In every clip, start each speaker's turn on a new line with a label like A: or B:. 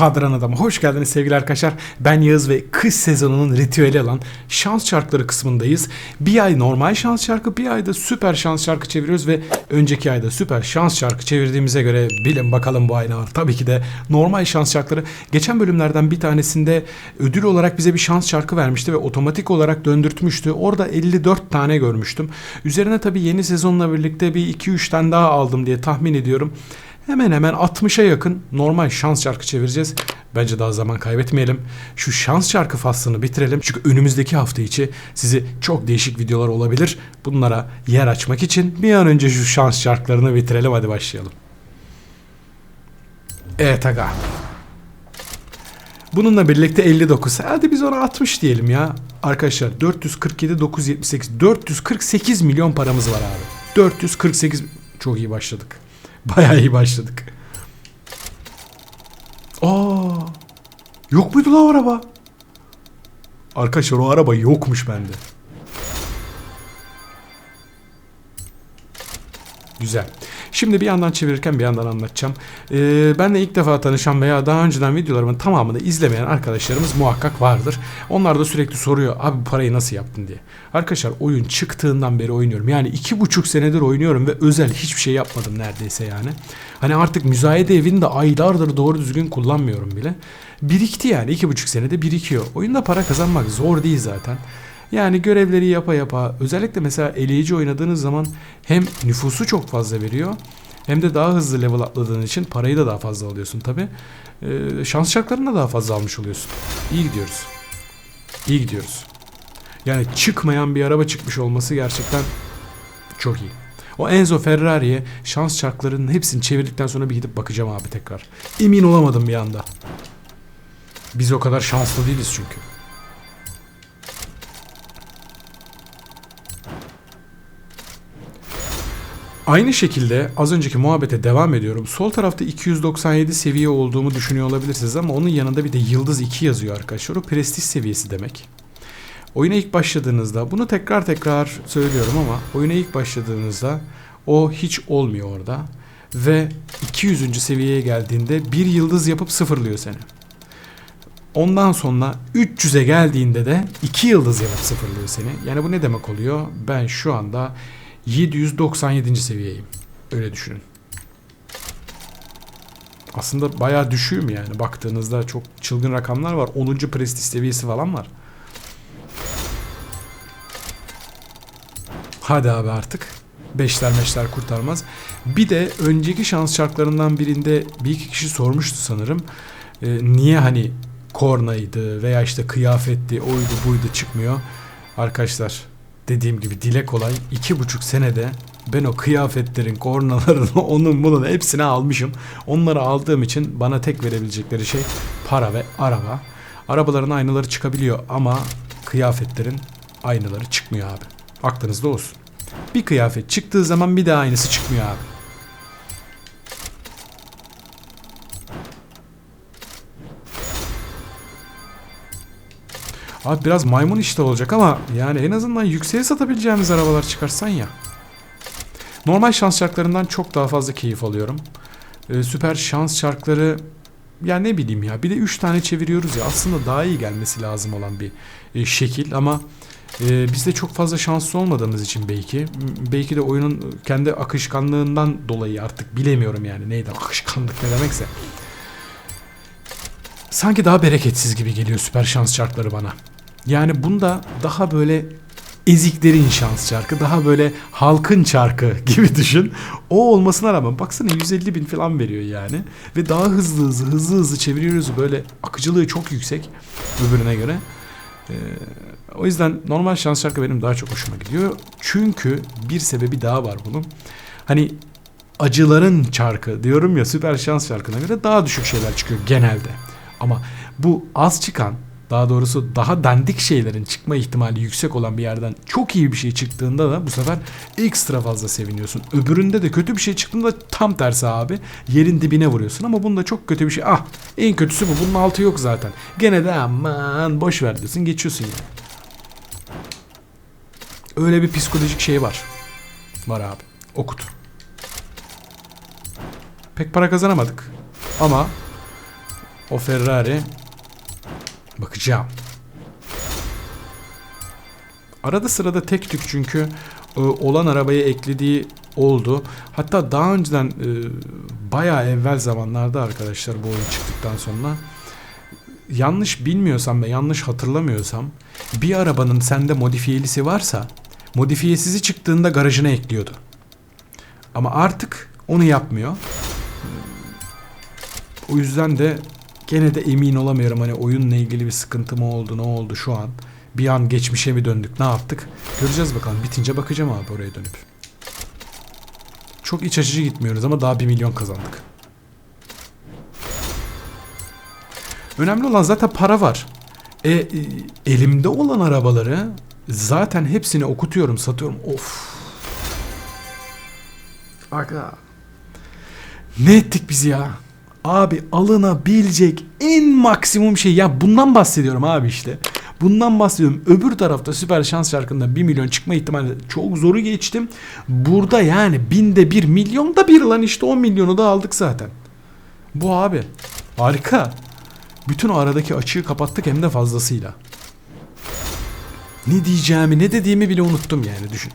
A: Kadran Adam'a hoş geldiniz sevgili arkadaşlar. Ben Yağız ve kış sezonunun ritüeli olan şans şarkıları kısmındayız. Bir ay normal şans şarkı, bir ayda süper şans şarkı çeviriyoruz ve önceki ayda süper şans şarkı çevirdiğimize göre bilin bakalım bu ay ne var. Tabii ki de normal şans şarkıları. Geçen bölümlerden bir tanesinde ödül olarak bize bir şans şarkı vermişti ve otomatik olarak döndürtmüştü. Orada 54 tane görmüştüm. Üzerine tabii yeni sezonla birlikte bir 2-3 tane daha aldım diye tahmin ediyorum. Hemen hemen 60'a yakın normal şans şarkı çevireceğiz. Bence daha zaman kaybetmeyelim. Şu şans şarkı faslını bitirelim. Çünkü önümüzdeki hafta içi sizi çok değişik videolar olabilir. Bunlara yer açmak için bir an önce şu şans şarkılarını bitirelim. Hadi başlayalım. Evet aga. Bununla birlikte 59. Hadi biz ona 60 diyelim ya. Arkadaşlar 447 978 448 milyon paramız var abi. 448 çok iyi başladık. Bayağı iyi başladık. Aa! Yok muydu la o araba? Arkadaşlar o araba yokmuş bende. Güzel. Şimdi bir yandan çevirirken bir yandan anlatacağım. Ee, benle ilk defa tanışan veya daha önceden videolarımın tamamını izlemeyen arkadaşlarımız muhakkak vardır. Onlar da sürekli soruyor abi bu parayı nasıl yaptın diye. Arkadaşlar oyun çıktığından beri oynuyorum. Yani iki buçuk senedir oynuyorum ve özel hiçbir şey yapmadım neredeyse yani. Hani artık müzayede evini de aylardır doğru düzgün kullanmıyorum bile. Birikti yani iki buçuk senede birikiyor. Oyunda para kazanmak zor değil zaten. Yani görevleri yapa yapa özellikle mesela eleyici oynadığınız zaman hem nüfusu çok fazla veriyor hem de daha hızlı level atladığın için parayı da daha fazla alıyorsun tabi. Ee, şans şartlarını da daha fazla almış oluyorsun. İyi gidiyoruz. İyi gidiyoruz. Yani çıkmayan bir araba çıkmış olması gerçekten çok iyi. O Enzo Ferrari'ye şans çarklarının hepsini çevirdikten sonra bir gidip bakacağım abi tekrar. Emin olamadım bir anda. Biz o kadar şanslı değiliz çünkü. Aynı şekilde az önceki muhabbete devam ediyorum. Sol tarafta 297 seviye olduğumu düşünüyor olabilirsiniz ama onun yanında bir de yıldız 2 yazıyor arkadaşlar. O prestij seviyesi demek. Oyuna ilk başladığınızda bunu tekrar tekrar söylüyorum ama oyuna ilk başladığınızda o hiç olmuyor orada. Ve 200. seviyeye geldiğinde bir yıldız yapıp sıfırlıyor seni. Ondan sonra 300'e geldiğinde de 2 yıldız yapıp sıfırlıyor seni. Yani bu ne demek oluyor? Ben şu anda 797. seviyeyim. Öyle düşünün. Aslında bayağı düşüğüm yani. Baktığınızda çok çılgın rakamlar var. 10. prestij seviyesi falan var. Hadi abi artık. Beşler meşler kurtarmaz. Bir de önceki şans şarkılarından birinde bir iki kişi sormuştu sanırım. Ee, niye hani kornaydı veya işte kıyafetti oydu buydu çıkmıyor. Arkadaşlar dediğim gibi dile kolay iki buçuk senede ben o kıyafetlerin, kornalarını, onun bunun hepsini almışım. Onları aldığım için bana tek verebilecekleri şey para ve araba. Arabaların aynaları çıkabiliyor ama kıyafetlerin aynaları çıkmıyor abi. Aklınızda olsun. Bir kıyafet çıktığı zaman bir daha aynısı çıkmıyor abi. Abi biraz maymun işte olacak ama yani en azından yükseğe satabileceğimiz arabalar çıkarsan ya. Normal şans şarklarından çok daha fazla keyif alıyorum. Ee, süper şans şarkları ya ne bileyim ya bir de 3 tane çeviriyoruz ya aslında daha iyi gelmesi lazım olan bir e, şekil ama e, biz de çok fazla şanslı olmadığımız için belki belki de oyunun kendi akışkanlığından dolayı artık bilemiyorum yani neydi akışkanlık ne demekse. Sanki daha bereketsiz gibi geliyor süper şans şarkları bana. Yani bunda daha böyle eziklerin şans çarkı, daha böyle halkın çarkı gibi düşün. O olmasına rağmen baksana 150 bin falan veriyor yani. Ve daha hızlı hızlı hızlı hızlı çeviriyoruz böyle akıcılığı çok yüksek öbürüne göre. Ee, o yüzden normal şans şarkı benim daha çok hoşuma gidiyor. Çünkü bir sebebi daha var bunun. Hani acıların çarkı diyorum ya süper şans şarkına göre daha düşük şeyler çıkıyor genelde. Ama bu az çıkan daha doğrusu daha dandik şeylerin çıkma ihtimali yüksek olan bir yerden çok iyi bir şey çıktığında da bu sefer ekstra fazla seviniyorsun. Öbüründe de kötü bir şey çıktığında tam tersi abi. Yerin dibine vuruyorsun ama bunda çok kötü bir şey. Ah en kötüsü bu. Bunun altı yok zaten. Gene de aman boş ver diyorsun geçiyorsun yani. Öyle bir psikolojik şey var. Var abi. Okut. Pek para kazanamadık. Ama O Ferrari. Bakacağım. Arada sırada tek tük çünkü e, olan arabaya eklediği oldu. Hatta daha önceden e, bayağı evvel zamanlarda arkadaşlar bu oyun çıktıktan sonra yanlış bilmiyorsam ve yanlış hatırlamıyorsam bir arabanın sende modifiyelisi varsa modifiyesizi çıktığında garajına ekliyordu. Ama artık onu yapmıyor. O yüzden de gene de emin olamıyorum hani oyunla ilgili bir sıkıntı mı oldu ne oldu şu an. Bir an geçmişe mi döndük ne yaptık göreceğiz bakalım bitince bakacağım abi oraya dönüp. Çok iç açıcı gitmiyoruz ama daha 1 milyon kazandık. Önemli olan zaten para var. E, e, elimde olan arabaları zaten hepsini okutuyorum, satıyorum. Of. Aga. Ne ettik biz ya? Abi alınabilecek en maksimum şey ya bundan bahsediyorum abi işte. Bundan bahsediyorum. Öbür tarafta süper şans şarkında 1 milyon çıkma ihtimali çok zoru geçtim. Burada yani binde bir milyonda bir lan işte 10 milyonu da aldık zaten. Bu abi. Harika. Bütün o aradaki açığı kapattık hem de fazlasıyla. Ne diyeceğimi ne dediğimi bile unuttum yani düşün.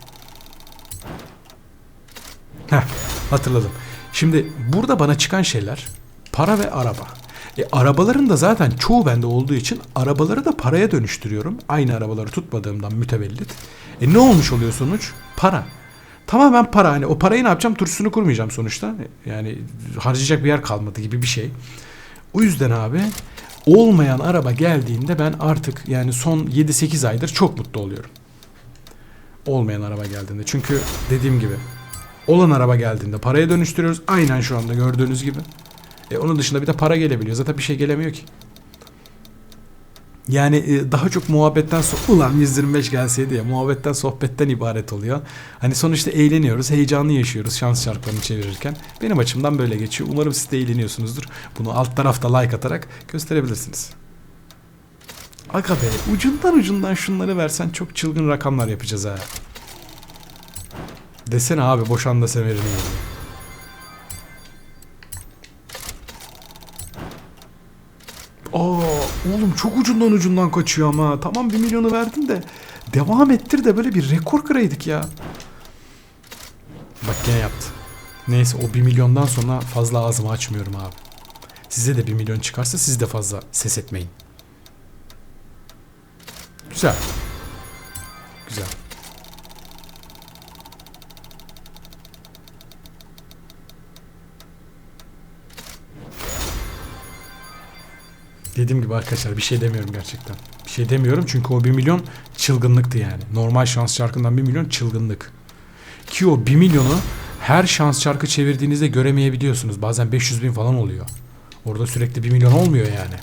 A: Heh hatırladım. Şimdi burada bana çıkan şeyler para ve araba. E, arabaların da zaten çoğu bende olduğu için arabaları da paraya dönüştürüyorum. Aynı arabaları tutmadığımdan mütevellit. E ne olmuş oluyor sonuç? Para. Tamamen para. Hani o parayı ne yapacağım? Turşusunu kurmayacağım sonuçta. Yani harcayacak bir yer kalmadı gibi bir şey. O yüzden abi olmayan araba geldiğinde ben artık yani son 7-8 aydır çok mutlu oluyorum. Olmayan araba geldiğinde. Çünkü dediğim gibi olan araba geldiğinde paraya dönüştürüyoruz. Aynen şu anda gördüğünüz gibi. E onun dışında bir de para gelebiliyor. Zaten bir şey gelemiyor ki. Yani e, daha çok muhabbetten so ulan 125 gelseydi ya muhabbetten sohbetten ibaret oluyor. Hani sonuçta eğleniyoruz, heyecanlı yaşıyoruz şans şarkılarını çevirirken. Benim açımdan böyle geçiyor. Umarım siz de eğleniyorsunuzdur. Bunu alt tarafta like atarak gösterebilirsiniz. Aga be ucundan ucundan şunları versen çok çılgın rakamlar yapacağız ha. Desene abi boşan da severim Aa, oğlum çok ucundan ucundan kaçıyor ama. Tamam 1 milyonu verdin de devam ettir de böyle bir rekor kıraydık ya. Bak gene yaptı. Neyse o 1 milyondan sonra fazla ağzımı açmıyorum abi. Size de 1 milyon çıkarsa siz de fazla ses etmeyin. Güzel. Güzel. Dediğim gibi arkadaşlar bir şey demiyorum gerçekten. Bir şey demiyorum çünkü o 1 milyon çılgınlıktı yani. Normal şans çarkından 1 milyon çılgınlık. Ki o 1 milyonu her şans çarkı çevirdiğinizde göremeyebiliyorsunuz. Bazen 500 bin falan oluyor. Orada sürekli 1 milyon olmuyor yani.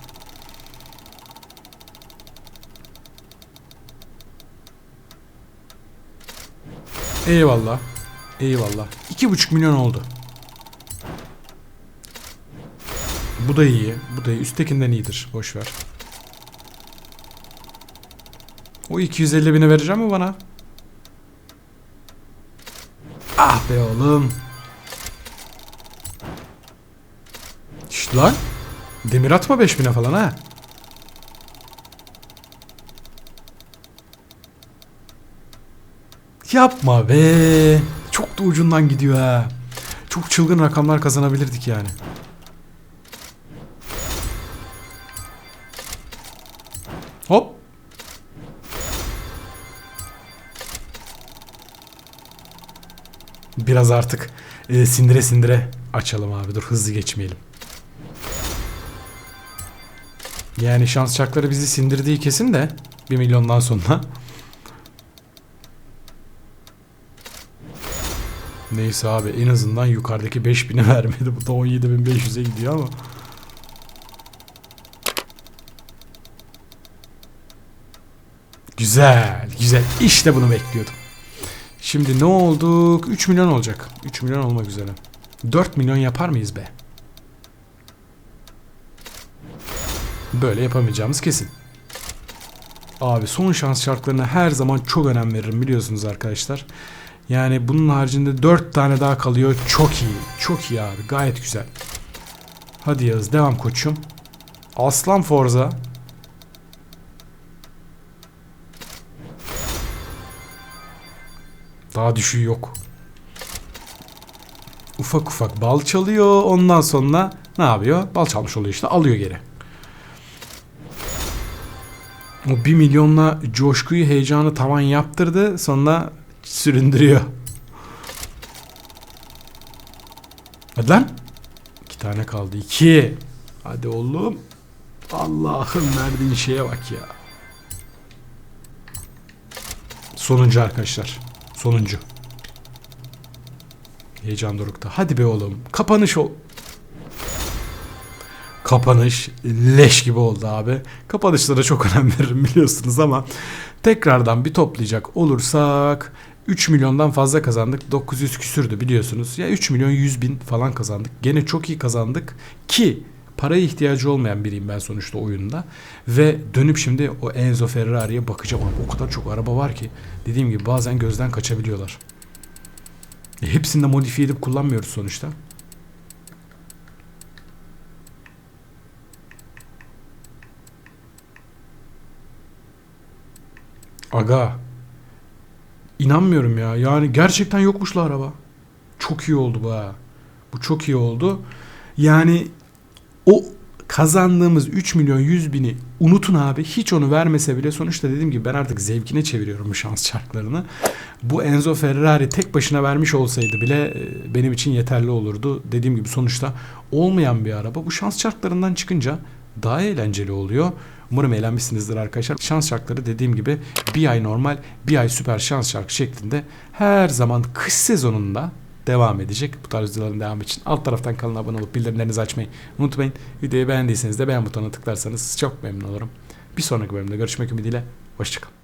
A: Eyvallah. Eyvallah. 2,5 milyon oldu. Bu da iyi. Bu da iyi. Üsttekinden iyidir. Boş ver. O 250 bini vereceğim mi bana? Ah be oğlum. Şşt lan. Demir atma 5000'e falan ha. Yapma be. Çok da ucundan gidiyor ha. Çok çılgın rakamlar kazanabilirdik yani. Hop. Biraz artık e, sindire sindire açalım abi. Dur hızlı geçmeyelim. Yani şans çarkları bizi sindirdiği kesin de 1 milyondan sonra. Neyse abi en azından yukarıdaki 5000'i vermedi. Bu da 17.500'e gidiyor ama. Güzel, güzel. İşte bunu bekliyordum. Şimdi ne olduk? 3 milyon olacak. 3 milyon olmak üzere. 4 milyon yapar mıyız be? Böyle yapamayacağımız kesin. Abi son şans şartlarına her zaman çok önem veririm biliyorsunuz arkadaşlar. Yani bunun haricinde 4 tane daha kalıyor. Çok iyi. Çok iyi abi. Gayet güzel. Hadi Yağız devam koçum. Aslan Forza. Daha düşüğü yok. Ufak ufak bal çalıyor. Ondan sonra ne yapıyor? Bal çalmış oluyor işte. Alıyor geri. O 1 milyonla coşkuyu, heyecanı tavan yaptırdı. Sonra süründürüyor. Hadi lan. İki tane kaldı. İki. Hadi oğlum. Allah'ım verdiğin şeye bak ya. Sonuncu arkadaşlar. Sonuncu. Heyecan dorukta. Hadi be oğlum. Kapanış ol. Kapanış leş gibi oldu abi. Kapanışlara çok önem veririm biliyorsunuz ama tekrardan bir toplayacak olursak 3 milyondan fazla kazandık. 900 küsürdü biliyorsunuz. Ya 3 milyon 100 bin falan kazandık. Gene çok iyi kazandık ki paraya ihtiyacı olmayan biriyim ben sonuçta oyunda. Ve dönüp şimdi o Enzo Ferrari'ye bakacağım. O kadar çok araba var ki dediğim gibi bazen gözden kaçabiliyorlar. E, hepsini de modifiye edip kullanmıyoruz sonuçta. Aga. İnanmıyorum ya. Yani gerçekten yokmuş la araba. Çok iyi oldu bu ha. Bu çok iyi oldu. Yani o kazandığımız 3 milyon 100 bini unutun abi. Hiç onu vermese bile sonuçta dediğim gibi ben artık zevkine çeviriyorum bu şans çarklarını. Bu Enzo Ferrari tek başına vermiş olsaydı bile e, benim için yeterli olurdu. Dediğim gibi sonuçta olmayan bir araba. Bu şans çarklarından çıkınca daha eğlenceli oluyor. Umarım eğlenmişsinizdir arkadaşlar. Şans şarkları dediğim gibi bir ay normal, bir ay süper şans şarkı şeklinde her zaman kış sezonunda devam edecek. Bu tarz videoların devamı için alt taraftan kanala abone olup bildirimlerinizi açmayı unutmayın. Videoyu beğendiyseniz de beğen butonuna tıklarsanız çok memnun olurum. Bir sonraki bölümde görüşmek ümidiyle. Hoşçakalın.